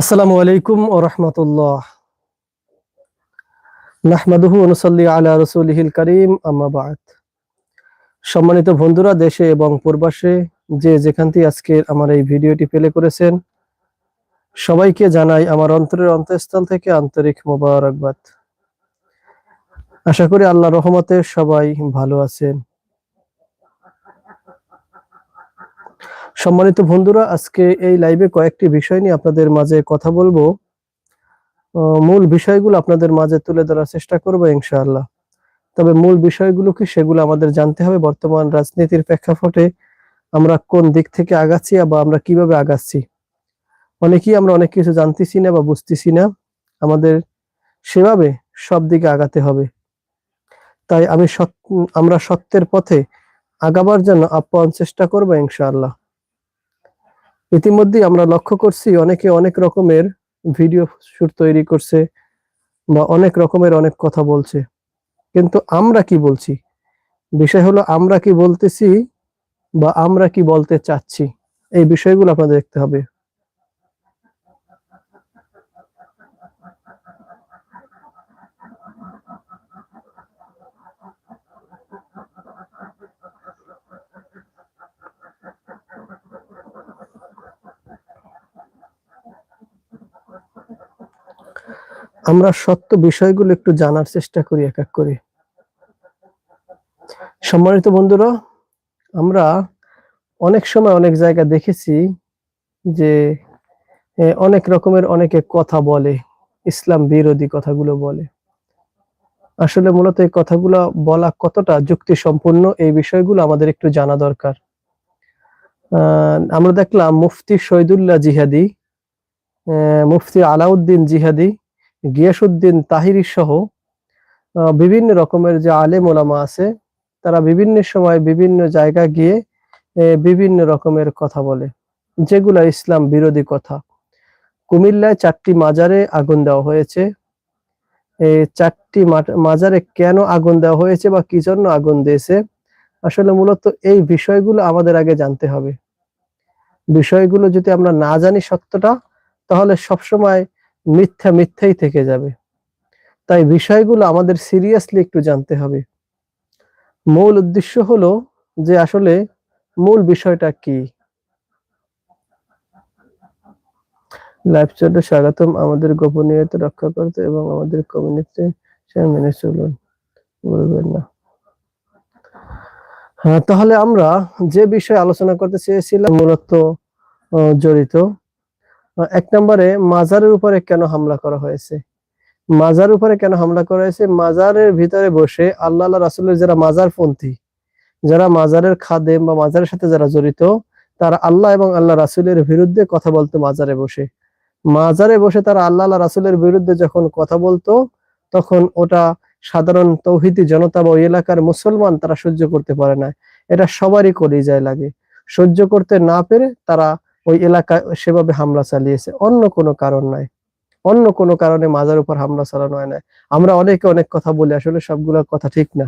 আসসালামু আলাইকুম ও রহমতুল্লাহ। নাহমাদুহু অনুসল্লি আলা রসুলহিল করিম আম্মাবাদ সম্মানিত বন্ধুরা, দেশে এবং পূর্বাসে যে যেখান থেকে আজকে আমার এই ভিডিওটি প্লে করেছেন, সবাইকে জানাই আমার অন্তরের অন্তঃস্থল থেকে আন্তরিক মোবারকবাদ। আশা করি আল্লাহ রহমতে সবাই ভালো আছেন। সম্মানিত বন্ধুরা, আজকে এই লাইভে কয়েকটি বিষয় নিয়ে আপনাদের মাঝে কথা বলব। মূল বিষয়গুলো আপনাদের মাঝে তুলে ধরার চেষ্টা করব ইনশাআল্লাহ। তবে মূল বিষয়গুলো কি সেগুলো আমাদের জানতে হবে বর্তমান রাজনীতির প্রেক্ষাপটে। আমরা কোন দিক থেকে আগাচ্ছি বা আমরা কীভাবে আগাচ্ছি? অনেকেই আমরা অনেক কিছু জানতেছি না বা বুঝতেছি না। আমাদের সেভাবে সব দিকে আগাতে হবে। তাই আমি আমরা সত্যের পথে আগাবার জন্য আপ্যায়ন চেষ্টা করব ইনশাআল্লাহ। ইতিমধ্যে আমরা লক্ষ্য করছি অনেকে অনেক রকমের ভিডিও শুট তৈরি করছে বা অনেক রকমের অনেক কথা বলছে। কিন্তু আমরা কি বলছি? বিষয় হলো আমরা কি বলতেছি বা আমরা কি বলতে চাচ্ছি? এই বিষয়গুলো আপনাদের দেখতে হবে। আমরা সত্য বিষয়গুলো একটু জানার চেষ্টা করি এক এক করে। সম্মানিত বন্ধুরা, আমরা অনেক সময় অনেক জায়গা দেখেছি যে অনেক রকমের অনেকে কথা বলে, ইসলাম বিরোধী কথাগুলো বলে। আসলে মূলত এই কথাগুলো বলা কতটা যুক্তি সম্পূর্ণ এই বিষয়গুলো আমাদের একটু জানা দরকার। আমরা দেখলাম মুফতি শহীদুল্লাহ জিহাদি মুফতি আলাউদ্দিন জিহাদি গিয়াসুদ্দিন তাহিরি সহ বিভিন্ন রকমের যে আলেম ওলামা আছে, তারা বিভিন্ন সময় বিভিন্ন জায়গা গিয়ে বিভিন্ন রকমের কথা বলে, যেগুলা ইসলাম বিরোধী কথা। কুমিল্লায় চারটি মাজারে আগুন দেওয়া হয়েছে। চারটি মাজারে কেন আগুন দেওয়া হয়েছে বা কি জন্য আগুন দিয়েছে? আসলে মূলত এই বিষয়গুলো আমাদের আগে জানতে হবে। বিষয়গুলো যদি আমরা না জানি সত্যটা, তাহলে সবসময় মিথ্যা মিথ্যাই থেকে যাবে। তাই বিষয়গুলো আমাদের সিরিয়াসলি একটু জানতে হবে। মূল উদ্দেশ্য হলো যে আসলে মূল বিষয়টা কি। লাইভ চ্যাটে স্বাগতম। আমাদের গোপনীয়তা রক্ষা করতে এবং আমাদের কমিউনিটি মেনে চলুন। বলবেন না। হ্যাঁ তাহলে আমরা যে বিষয়ে আলোচনা করতে চেয়েছিলাম, মূলত জড়িত। এক নম্বরে, মাজারের উপরে কেন হামলা করা হয়েছে? মাজার উপরে কেন হামলা করা হয়েছে? মাজারের ভিতরে বসে আল্লাহ রাসুলের যারা মাজারপন্থী, যারা মাজারের খাদেম বা মাজারের সাথে যারা জড়িত, তারা আল্লাহ এবং আল্লাহ রাসুলের বিরুদ্ধে কথা বলতো মাজারে বসে। মাজারে বসে তারা আল্লাহ আল্লাহ রাসুলের বিরুদ্ধে যখন কথা বলতো, তখন ওটা সাধারণ তৌহিদি জনতা বা ওই এলাকার মুসলমান তারা সহ্য করতে পারে না। এটা সবারই কলিজায় লাগে। সহ্য করতে না পেরে তারা ওই এলাকা সেভাবে হামলা চালিয়েছে। অন্য কোনো কারণ নাই। অন্য কোনো কারণে মাজার উপর হামলা চালানো হয় না আমরা অনেকে অনেক কথা বলি, আসলে সবগুলো কথা ঠিক না।